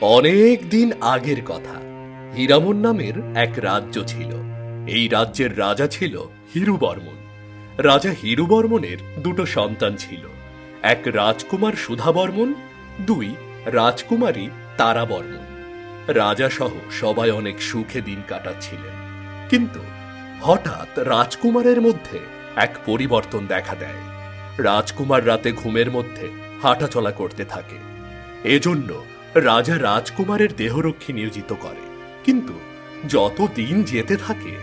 অনেক দিন আগের কথা। হীরামন নামের এক রাজ্য ছিল। এই রাজ্যের রাজা ছিল হিরুবর্মন। রাজা হিরুবর্মনের দুটো সন্তান ছিল। এক রাজকুমার সুধাবর্মন, দুই রাজকুমারী তারাবর্মন। রাজা সহ সবাই অনেক সুখে দিন কাটাচ্ছিলেন। কিন্তু হঠাৎ রাজকুমারের মধ্যে এক পরিবর্তন দেখা দেয়। রাজকুমার রাতে ঘুমের মধ্যে হাঁটাচলা করতে থাকে। এজন্য রাজা রাজকুমারের দেহরক্ষী নিয়োজিত করে। কিন্তু যত দিন যেতে থাকে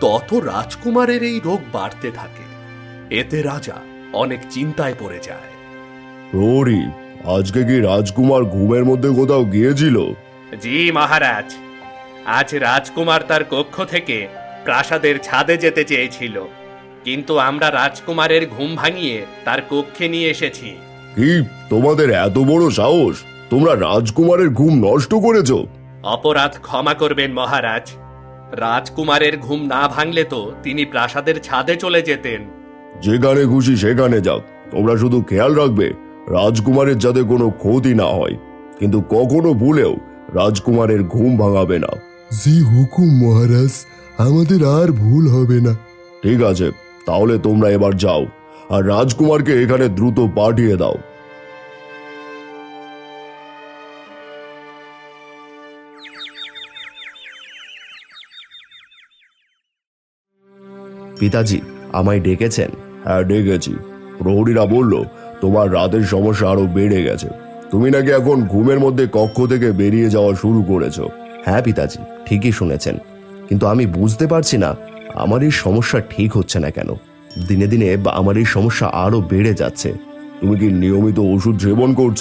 তত রাজকুমারের এই রোগ বাড়তে থাকে। এতে রাজা অনেক চিন্তায় পড়ে যায়। আজকে কি রাজকুমার ঘুমের মধ্যে কোথাও গিয়েছিল? জি মহারাজ। আজ রাজকুমার তার কক্ষ থেকে প্রাসাদের ছাদে যেতে চেয়েছিল। কিন্তু আমরা রাজকুমারের ঘুম ভাঙিয়ে তার কক্ষে নিয়ে এসেছি। কি তোমাদের এত বড় সাহস? তোমরা রাজকুমারের ঘুম নষ্ট করেছ। অপরাধ ক্ষমা করবেন মহারাজ। রাজকুমারের ঘুম না ভাঙলে তো তিনি প্রাসাদের ছাদে চলে যেতেন। যেখানে খুশি সেখানে যাও। তোমরা শুধু খেয়াল রাখবে রাজকুমারের যাতে কোনো ক্ষতি না হয়। কিন্তু কখনো ভুলেও রাজকুমারের ঘুম ভাঙাবে না। জি হুকুম মহারাজ। আমাদের আর ভুল হবে না। ঠিক আছে তাহলে তোমরা এবার যাও আর রাজকুমারকে এখানে দ্রুত পাঠিয়ে দাও। পিতাজি আমায় ডেকেছেন। হ্যাঁ ডেকেছি। প্রহরীরা বলল, তোমার রাতের সমস্যা আরও বেড়ে গেছে। তুমি নাকি এখন ঘুমের মধ্যে কক্ষ থেকে বেরিয়ে যাওয়া শুরু করেছ। হ্যাঁ পিতাজি, ঠিকই শুনেছেন। কিন্তু আমি বুঝতে পারছি না, আমার এই সমস্যা ঠিক হচ্ছে না কেন? দিনে দিনে আমার এই সমস্যা আরও বেড়ে যাচ্ছে। তুমি কি নিয়মিত ওষুধ সেবন করছ?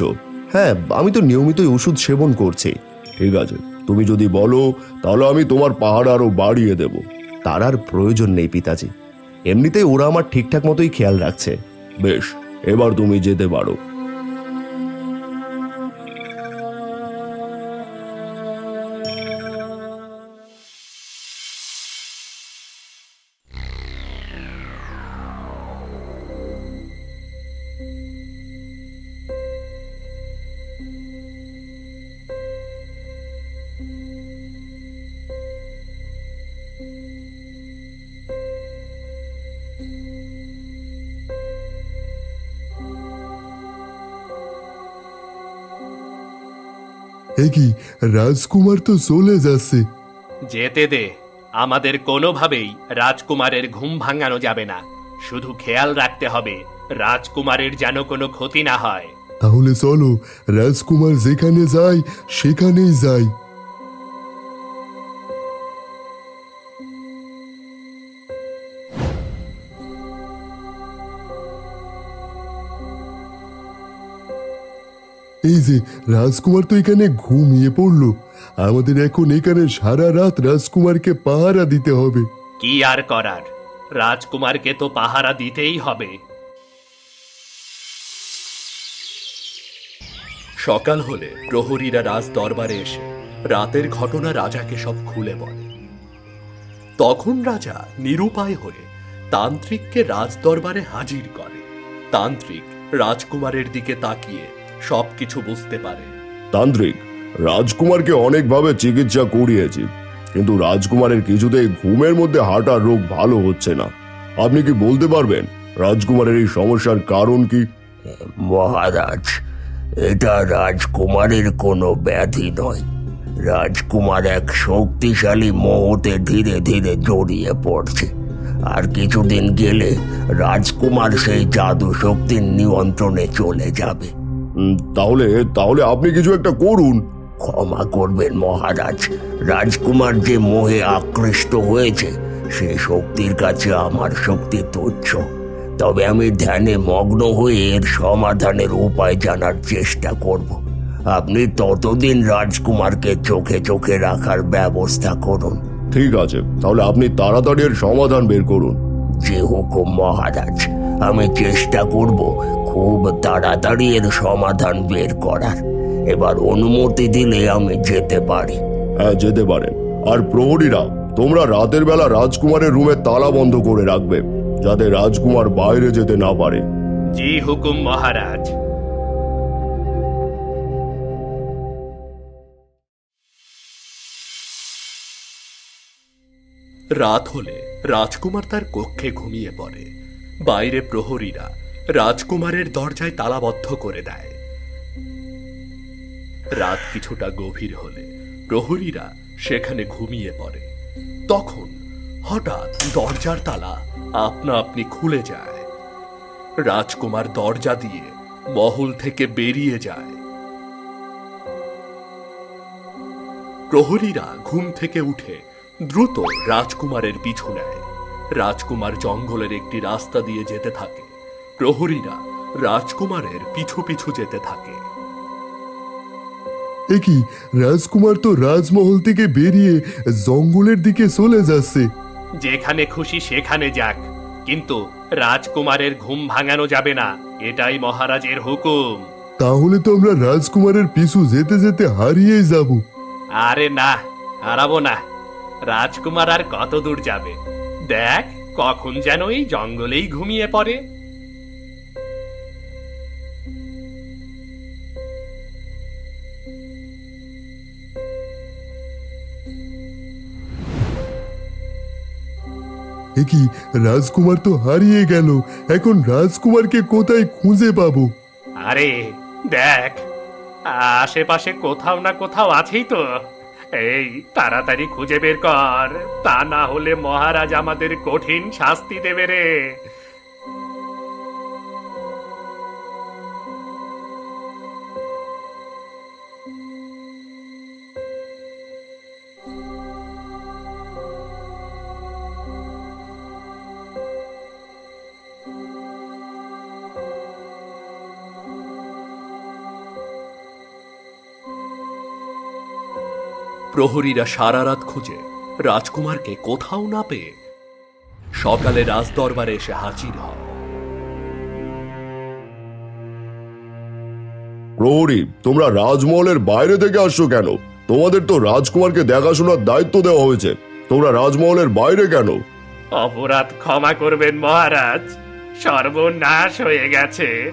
হ্যাঁ আমি তো নিয়মিতই ওষুধ সেবন করছি। ঠিক আছে, তুমি যদি বলো, তাহলে আমি তোমার পাহাড় আরও বাড়িয়ে দেব। তার আর প্রয়োজন নেই পিতাজি। এমনিতেই ওরা আমার ঠিকঠাক মতোই খেয়াল রাখছে। বেশ, এবার তুমি যেতে পারো। এ কি রাজকুমার তো চলে যাচ্ছে। যেতে দে। আমাদের কোনোভাবেই রাজকুমারের ঘুম ভাঙানো যাবে না। শুধু খেয়াল রাখতে হবে রাজকুমারের যেন কোনো ক্ষতি না হয়। তাহলে চলো রাজকুমার যেখানে যায় সেখানেই যাই। এই যে রাজকুমার তো এখানে ঘুমিয়ে পড়ল। আমাদের এখন এখানে সারা রাত রাজকুমারকে পাহারা দিতে হবে। কি আর করার? রাজকুমারকে তো পাহারা দিতেই হবে। সকাল হলে প্রহরীরা রাজ দরবারে এসে রাতের ঘটনা রাজাকে সব খুলে বলে। তখন রাজা নিরুপায় হয়ে তান্ত্রিককে রাজ দরবারে হাজির করে। তান্ত্রিক রাজকুমারের দিকে তাকিয়ে সবকিছু বুঝতে পারে। তান্ত্রিক রাজকুমারকে অনেকভাবে চিকিৎসা করিয়েছি কিন্তু রাজকুমারের কিছুতেই ঘুমের মধ্যে হাঁটার রোগ ভালো হচ্ছে না। আপনি কি বলতে পারবেন রাজকুমারের এই সমস্যার কারণ কি? মহারাজ এটা রাজকুমারের কোনো ব্যাধি নয়। রাজকুমার এক শক্তিশালী মোহতে ধীরে ধীরে জড়িয়ে পড়ছে। আর কিছুদিন গেলে রাজকুমার সেই জাদু শক্তির নিয়ন্ত্রণে চলে যাবে। তাহলে তাহলে আপনি কিছু একটা করুন। ক্ষমা করবেন মহারাজ। রাজকুমার যে মোহে আকৃষ্ট হয়েছে সে শক্তির কাছে আমার শক্তি তুচ্ছ। তবে আমি ধ্যানে মগ্ন হয়ে এর সমাধানের উপায় জানার চেষ্টা করব। আপনি ততদিন রাজকুমারকে চোখে চোখে রাখার ব্যবস্থা করুন। ঠিক আছে তাহলে আপনি তাড়াতাড়ি এর সমাধান বের করুন। যে হুকুম মহারাজ আমি চেষ্টা করব খুব তাড়াতাড়ি এর সমাধান বের করার। এবার অনুমতি দিলে আমি যেতে পারি। হ্যাঁ যেতে পারেন। আর প্রহরীরা তোমরা রাতের বেলা রাজকুমারের রুমে তালা বন্ধ করে রাখবে যাতে রাজকুমার বাইরে যেতে না পারে। জি হুকুম মহারাজ। রাত হলে রাজকুমার তার কক্ষে ঘুমিয়ে পড়ে। বাইরে প্রহরীরা রাজকুমারের দরজায় তালাবদ্ধ করে দেয়। রাত কিছুটা গভীর হলে প্রহরীরা সেখানে ঘুমিয়ে পড়ে। তখন হঠাৎ দরজার তালা আপনা আপনি খুলে যায়। রাজকুমার দরজা দিয়ে মহল থেকে বেরিয়ে যায়। প্রহরীরা ঘুম থেকে উঠে দ্রুত রাজকুমারের পিছু নেয়। রাজকুমার জঙ্গলের একটি রাস্তা দিয়ে যেতে থাকে। প্রহরীরা রাজকুমারের পিছু পিছু যেতে থাকে। এ কি? রাজকুমার তো রাজমহল থেকে বেরিয়ে জঙ্গলের দিকে চলে যাচ্ছে। যেখানে খুশি সেখানে যাক। কিন্তু রাজকুমারের ঘুম ভাঙানো যাবে না। এটাই মহারাজের হুকুম। তাহলে তো আমরা রাজকুমারের পিছু যেতে যেতে হারিয়েই যাব। আরে না হারাবো না। রাজকুমার আর কত দূর যাবে? দেখ কখন যেন এই জঙ্গলেই ঘুমিয়ে পড়ে। কি, রাজকুমার তো হারিয়ে গেল। এখন রাজকুমারকে কোথায় খুঁজে পাবো? আরে, দেখ, আশেপাশে কোথাও না কোথাও আছেই তো। এই, তাড়াতাড়ি খুঁজে বের কর, তা না হলে মহারাজ আমাদের কঠিন শাস্তি দেবে রে। প্রহরীরা সারা রাত খুঁজে। রাজকুমারকে কোথাও না পেয়ে সকালে রাজদরবারে এসে হাজির হয়। প্রহরী তোমরা রাজমহলের বাইরে থেকে আসছো কেন? তোমাদের তো রাজকুমারকে দেখাশোনার দায়িত্ব দেওয়া হয়েছে। তোমরা রাজমহলের বাইরে কেন? অপরাধ ক্ষমা করবেন মহারাজ। সর্বনাশ হয়ে গেছে।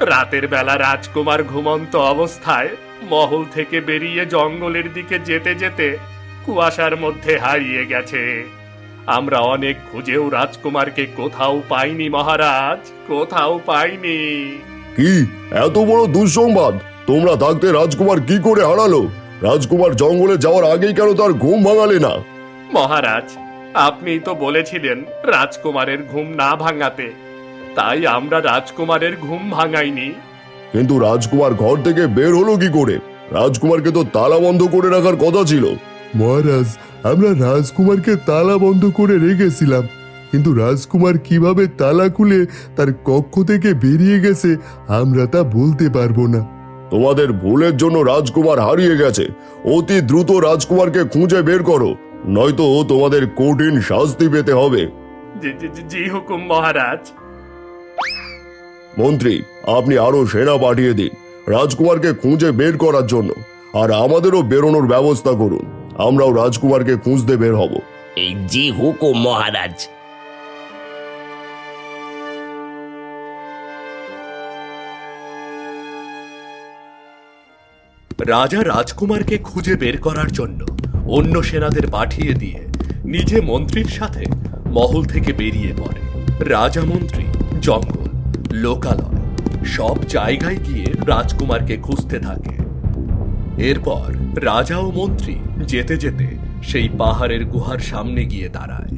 রাতের বেলা রাজকুমার ঘুমন্ত অবস্থায় মহল থেকে বেরিয়ে জঙ্গলের দিকে যেতে যেতে কুয়াশার মধ্যে হারিয়ে গেছে। আমরা অনেক খুঁজেও রাজকুমারকে কোথাও পাইনি মহারাজ। কোথাও পাইনি। কি? এত বড় দুঃসংবাদ! তোমরা থাকতে রাজকুমার কি করে হারালো? রাজকুমার জঙ্গলে যাওয়ার আগেই কেন তার ঘুম ভাঙালে না? মহারাজ আপনি তো বলেছিলেন রাজকুমারের ঘুম না ভাঙাতে। তাই আমরা রাজকুমারের ঘুম ভাঙাইনি। কিন্তু রাজকুমার ঘর থেকে বের হলো কি করে? রাজকুমারকে তো তালা বন্ধ করে রাখার কথা ছিল। মহারাজ আমরা রাজকুমারকে তালা বন্ধ করে রেখেছিলাম। কিন্তু রাজকুমার কীভাবে তালা খুলে তার কক্ষ থেকে বেরিয়ে গেছে আমরা তা বলতে পারব না। তোমাদের ভুলের জন্য রাজকুমার হারিয়ে গেছে। অতি দ্রুত রাজকুমারকে খুঁজে বের করো। নয়তো তোমাদের কঠিন শাস্তি পেতে হবে। জি- জি- জি- জি হুকুম মহারাজ। মন্ত্রী আপনি আরও সেনা পাঠিয়ে দিন রাজকুমারকে খুঁজে বের করার জন্য আর আমাদেরও বেরোনোর ব্যবস্থা করুন। আমরাও রাজকুমারকে খুঁজতে বের হব। এই জি হুকুম মহারাজ। রাজা রাজকুমারকে খুঁজে বের করার জন্য অন্য সেনাদের পাঠিয়ে দিয়ে নিজে মন্ত্রীর সাথে মহল থেকে বেরিয়ে পড়ে। রাজা মন্ত্রী জঙ্গল। লোকালয়। সব জায়গায় গিয়ে রাজকুমারকে খুঁজতে থাকে। এরপর রাজা ও মন্ত্রী যেতে যেতে সেই পাহাড়ের গুহার সামনে গিয়ে দাঁড়ায়।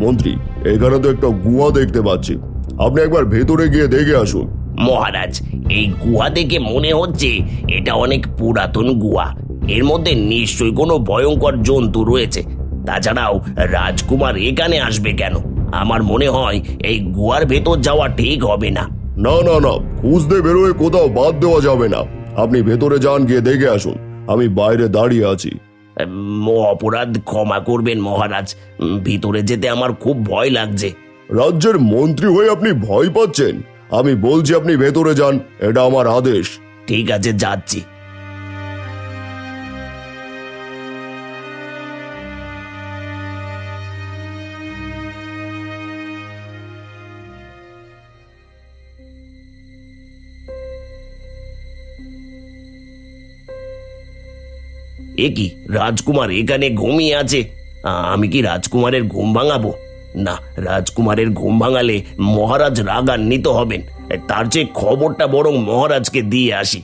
মন্ত্রী এখানে তো একটা গুহা দেখতে পাচ্ছি। আপনি একবার ভেতরে গিয়ে দেখে আসুন। মহারাজ এই গুহা দেখে মনে হচ্ছে এটা অনেক পুরাতন গুহা। এর মধ্যে নিশ্চয়ই কোনো ভয়ঙ্কর জন্তু রয়েছে। তাছাড়াও রাজকুমার এখানে আসবে কেন? আমার মনে হয় এই গুহার ভেতর যাওয়া ঠিক হবে না। না না না খুঁজতে বেরোয় কোথাও বাদ দেওয়া যাবে না। আপনি ভেতরে যান গিয়ে দেখে আসুন। আমি বাইরে দাঁড়িয়ে আছি। অপরাধ ক্ষমা করবেন মহারাজ। ভিতরে যেতে আমার খুব ভয় লাগছে। রাজ্যের মন্ত্রী হয়ে আপনি ভয় পাচ্ছেন। আমি বলছি আপনি ভেতরে যান। এটা আমার আদেশ। ঠিক আছে যাচ্ছি। এ কি রাজকুমার এখানে ঘুমিয়ে আছে? আমি কি রাজকুমারের ঘুম ভাঙাবো? না রাজকুমারের ঘুম ভাঙালে মহারাজ রাগান্বিত হবেন। তার চেয়ে খবরটা বরং মহারাজকে দিয়ে আসি।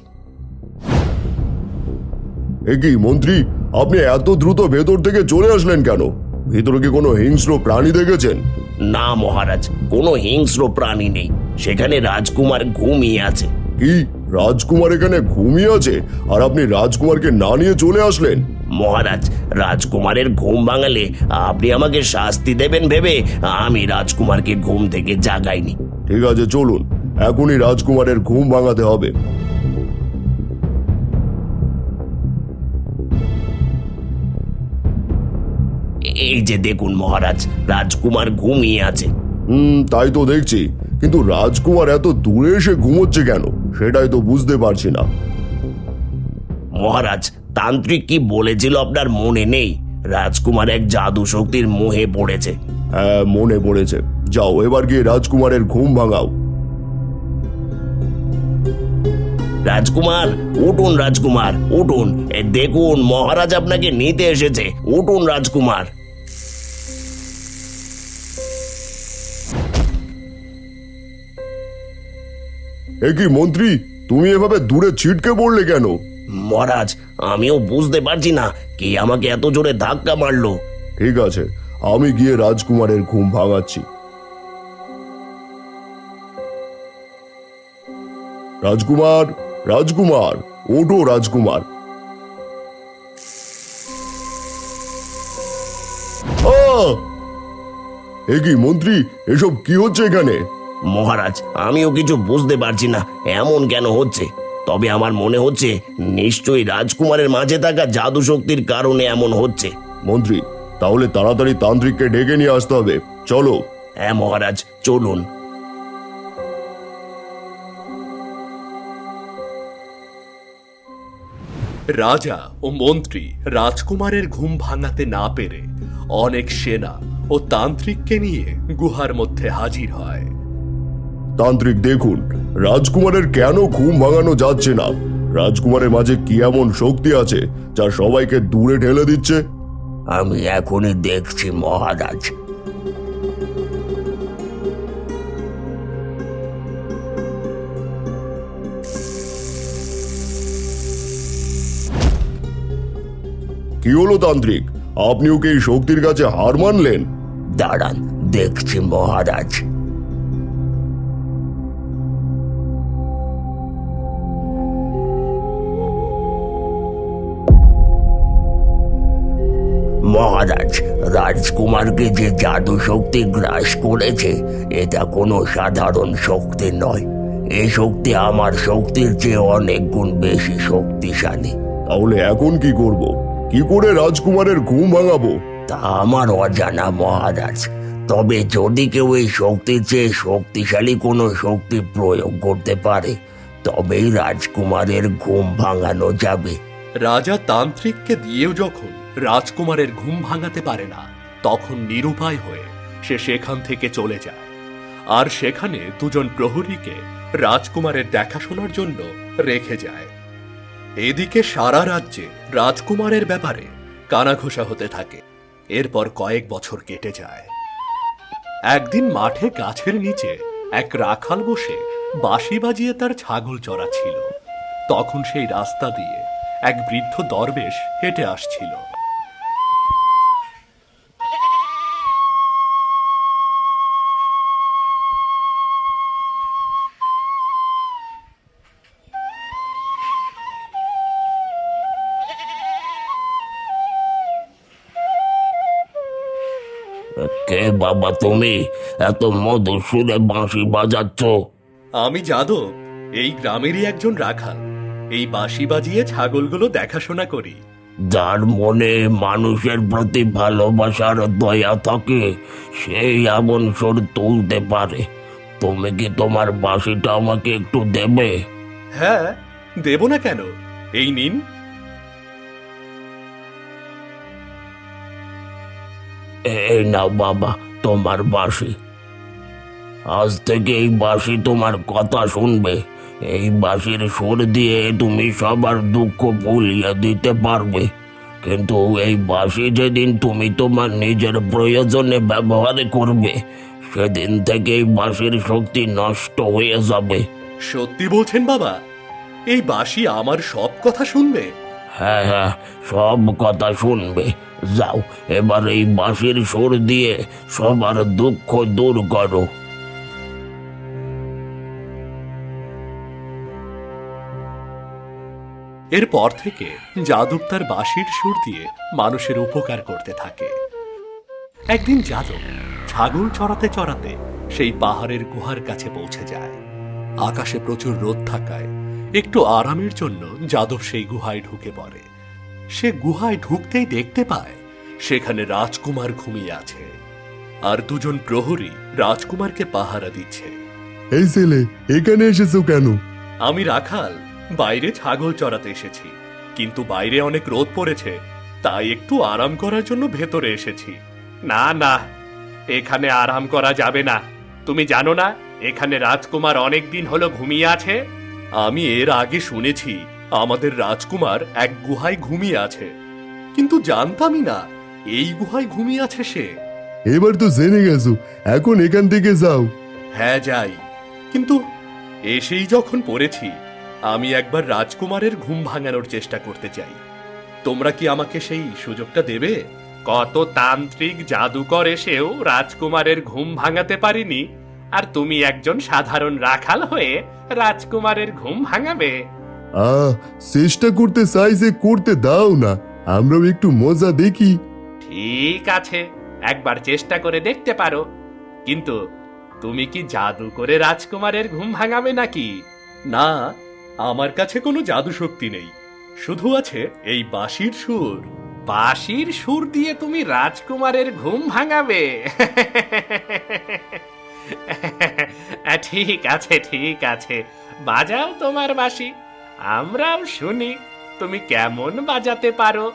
এ কি মন্ত্রী আপনি এত দ্রুত ভেতর থেকে চলে আসলেন কেন? ভেতরে কি কোনো হিংস্র প্রাণী দেখেছেন? না মহারাজ কোনো হিংস্র প্রাণী নেই। সেখানে রাজকুমার ঘুমিয়ে আছে। কি? রাজকুমার এখানে ঘুমিয়ে আছে আর আপনি রাজকুমারকে না নিয়ে চলে আসলেন। মহারাজ রাজকুমারের ঘুম ভাঙালে আপনি আমাকে শাস্তি দেবেন ভেবে আমি রাজকুমারকে ঘুম থেকে জাগাইনি। ঠিক আছে চলুন। এখনই রাজকুমারের ঘুম ভাঙাতে হবে। এই যে দেখুন মহারাজ রাজকুমার ঘুমিয়ে আছে। হুম তাই তো দেখছি। কিন্তু রাজকুমার এত দূরে এসে ঘুমোচ্ছে কেন? সেটাই তো বুঝতে পারছি না। মহারাজ তান্ত্রিক কি বলেছিল আপনার মনে নেই? রাজকুমার এক জাদু শক্তির মোহে পড়েছে। হ্যাঁ মনে পড়েছে। যাও এবার গিয়ে রাজকুমারের ঘুম ভাঙাও। রাজকুমার উঠুন রাজকুমার উঠুন। এ দেখুন মহারাজ আপনাকে নিতে এসেছে। উঠুন রাজকুমার। এ কি মন্ত্রী তুমি এভাবে দূরে ছিটকে পড়লে কেন? মহারাজ আমিও বুঝতে পারছি না কে আমাকে এত জোরে ধাক্কা মারলো। ঠিক আছে আমি গিয়ে রাজকুমারের ঘুম ভাঙাচ্ছি। রাজকুমার রাজকুমার ওঠো রাজকুমার! এ কি মন্ত্রী এসব কি হচ্ছে এখানে? মহারাজ আমিও কিছু বুঝতে পারছি না। এমন কেন হচ্ছে? তবে আমার মনে হচ্ছে নিশ্চয়ই রাজকুমারের মাঝে থাকা জাদু শক্তির কারণে এমন হচ্ছে। মন্ত্রী তাহলে তাড়াতাড়ি তান্ত্রিককে ডেকে নিয়ে আসতে হবে। চলো। হ্যাঁ মহারাজ চলুন। রাজা ও মন্ত্রী রাজকুমারের ঘুম ভাঙাতে না পেরে অনেক সেনা ও তান্ত্রিককে নিয়ে গুহার মধ্যে হাজির হয়। তান্ত্রিক দেখুন রাজকুমারের কেন ঘুম ভাঙানো যাচ্ছে না? রাজকুমারের মাঝে কি এমন শক্তি আছে যা সবাইকে দূরে ঠেলে দিচ্ছে? আমি এখনই দেখছি মহারাজ। কি হলো তান্ত্রিক? আপনিও কি এই শক্তির কাছে হার মানলেন? দাঁড়ান দেখছি মহারাজ। মহারাজ রাজকুমারকে যে জাদু শক্তি গ্রাস করেছে এটা কোনো সাধারণ শক্তি নয়। এই শক্তি আমার শক্তির চেয়ে অনেক গুণ বেশি শক্তিশালী। তাহলে এখন কি করব? কি করে রাজকুমারের ঘুম ভাঙাবো? তা আমার অজানা মহারাজ তবে যদি কেউ এই শক্তির চেয়ে শক্তিশালী কোনো শক্তি প্রয়োগ করতে পারে তবেই রাজকুমারের ঘুম ভাঙানো যাবে। রাজা তান্ত্রিককে দিয়েও যখন রাজকুমারের ঘুম ভাঙাতে পারে না। তখন নিরুপায় হয়ে সে সেখান থেকে চলে যায়। আর সেখানে দুজন প্রহরীকে রাজকুমারের দেখাশোনার জন্য রেখে যায়। এদিকে সারা রাজ্যে রাজকুমারের ব্যাপারে কানাঘোষা হতে থাকে। এরপর কয়েক বছর কেটে যায়। একদিন মাঠে গাছের নিচে এক রাখাল বসে বাঁশি বাজিয়ে তার ছাগল চড়াচ্ছিল। তখন সেই রাস্তা দিয়ে এক বৃদ্ধ দরবেশ হেঁটে আসছিল। কে বাবা তুমি এত মধুর সুরে বাঁশি বাজাচ্ছ। আমি যাদব এই গ্রামেরই একজন রাখাল। এই বাঁশি বাজিয়ে ছাগলগুলো দেখাশোনা করি। যার মনে মানুষের প্রতি ভালোবাসার দয়া থাকে সেই এমন সুর তুলতে পারে। তুমি কি তোমার বাঁশিটা আমাকে একটু দেবে? হ্যাঁ দেব না কেন? এই নিন। এই নাও বাবা তোমার বাঁশি। আজ থেকে এই বাঁশি তোমার কথা শুনবে। এই বাঁশির সুর দিয়ে তুমি সবার দুঃখ ভুলিয়ে দিতে পারবে। কিন্তু এই বাঁশি যেদিন তুমি তোমার নিজের প্রয়োজনে ব্যবহার করবে সেদিন থেকে এই বাঁশির শক্তি নষ্ট হয়ে যাবে। সত্যি বলছেন বাবা এই বাঁশি আমার সব কথা শুনবে? হ্যাঁ হ্যাঁ সব কথা শুনবে। যাও, এবার এই বাঁশির সুর দিয়ে সবার দুঃখ দূর করো। এরপর থেকে যাদব তার বাঁশির সুর দিয়ে মানুষের উপকার করতে থাকে। একদিন যাদব ছাগল চড়াতে চড়াতে সেই পাহাড়ের গুহার কাছে পৌঁছে যায়। আকাশে প্রচুর রোদ থাকায় একটু আরামের জন্য যাদব সেই গুহায় ঢুকে পড়ে। সে গুহায় ঢুকতেই দেখতে পায় সেখানে রাজকুমার ঘুমিয়ে আছে। আর দুজন প্রহরী রাজকুমারকে পাহারা দিচ্ছে। এই ছেলে এখানে এসেছ কেন? আমি রাখাল বাইরে ছাগল চড়াতে এসেছি। কিন্তু বাইরে অনেক রোদ পড়েছে তাই একটু আরাম করার জন্য ভেতরে এসেছি। না না এখানে আরাম করা যাবে না। তুমি জানো না এখানে রাজকুমার অনেক দিন হলো ঘুমিয়ে আছে? আমি এর আগে শুনেছি আমাদের রাজকুমার এক গুহায় ঘুমিয়ে আছে। কিন্তু জানতামই না এই গুহায় ঘুমিয়ে আছে সে। এবার তো জেনে গেছো এখন এখান থেকে যাও। হ্যাঁ যাই। কিন্তু এসেই যখন পড়েছি আমি একবার রাজকুমারের ঘুম ভাঙানোর চেষ্টা করতে চাই। তোমরা কি আমাকে সেই সুযোগটা দেবে? কত তান্ত্রিক জাদুকর এসেও রাজকুমারের ঘুম ভাঙাতে পারিনি আর তুমি একজন সাধারণ রাখাল হয়ে রাজকুমারের ঘুম ভাঙাবে। আহ চেষ্টা করতে চাই যে করতে দাও না। আমরাও একটু মজা দেখি। ঠিক আছে একবার চেষ্টা করে দেখতে পারো। কিন্তু তুমি কি জাদু করে রাজকুমারের ঘুম ভাঙাবে নাকি? না আমার কাছে কোনো জাদু শক্তি নেই। শুধু আছে এই বাঁশির সুর। বাঁশির সুর দিয়ে তুমি রাজকুমারের ঘুম ভাঙাবে। ঠিক আছে ঠিক আছে। বাজাও তোমার বাঁশি। আমরাও শুনি তুমি কেমন বাজাতে পারো?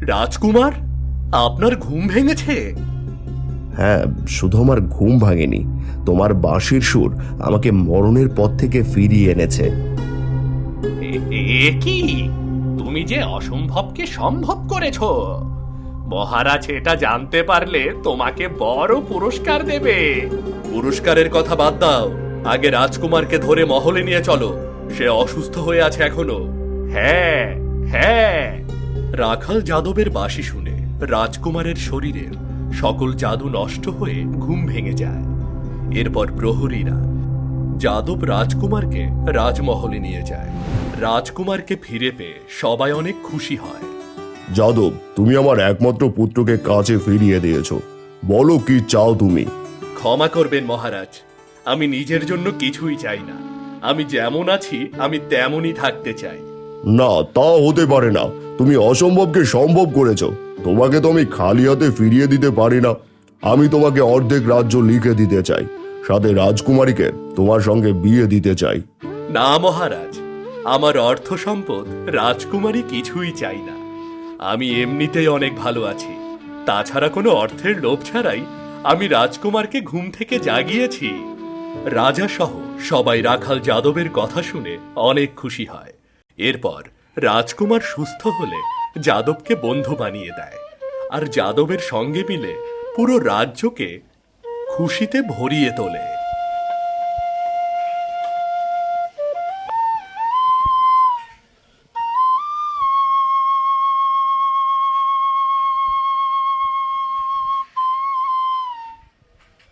রাজকুমার আপনার ঘুম ভেঙেছে? হ্যাঁ শুধু আমার ঘুম ভাঙেনি। তোমার বাঁশির সুর আমাকে মরণের পথ থেকে ফিরিয়ে এনেছে। এ- কি? তুমি যে অসম্ভবকে সম্ভব করেছ। মহারাজ এটা জানতে পারলে তোমাকে বড় পুরস্কার দেবে। পুরস্কারের কথা বাদ দাও। আগে রাজকুমারকে ধরে মহলে নিয়ে চলো। সে অসুস্থ হয়ে আছে এখনও। হ্যাঁ হ্যাঁ। রাখাল যাদবের বাসি শুনে রাজকুমারের শরীরের সকল জাদু নষ্ট হয়ে ঘুম ভেঙে যায়। এরপর প্রহরীরা যাদব রাজকুমারকে রাজমহলে নিয়ে যায়। রাজকুমারকে ফিরে পেয়ে সবাই অনেক খুশি হয়। যাদব তুমি আমার একমাত্র পুত্রকে কাছে ফিরিয়ে দিয়েছ। বলো কি চাও তুমি? ক্ষমা করবেন মহারাজ আমি নিজের জন্য কিছুই চাই না। আমি যেমন আছি আমি তেমনই থাকতে চাই। না, তা হতে পারে না। তুমি অসম্ভবকে সম্ভব করেছ। তোমাকে তো আমি খালি হাতে ফিরিয়ে দিতে পারি না। আমি তোমাকে অর্ধেক রাজ্য লিখে দিতে চাই। সাথে রাজকুমারীকে তোমার সঙ্গে বিয়ে দিতে চাই। না, মহারাজ। আমার অর্থ সম্পদ রাজকুমারী কিছুই চাই না। আমি এমনিতেই অনেক ভালো আছি। তাছাড়া কোনো অর্থের লোভ ছাড়াই আমি রাজকুমারকে ঘুম থেকে জাগিয়েছি। রাজা সহ সবাই রাখাল যাদবের কথা শুনে অনেক খুশি হয়। এরপর রাজকুমার সুস্থ হলে যাদবকে বন্ধু বানিয়ে দেয়, আর যাদবের সঙ্গে মিলে পুরো রাজ্যকে খুশিতে ভরিয়ে তোলে।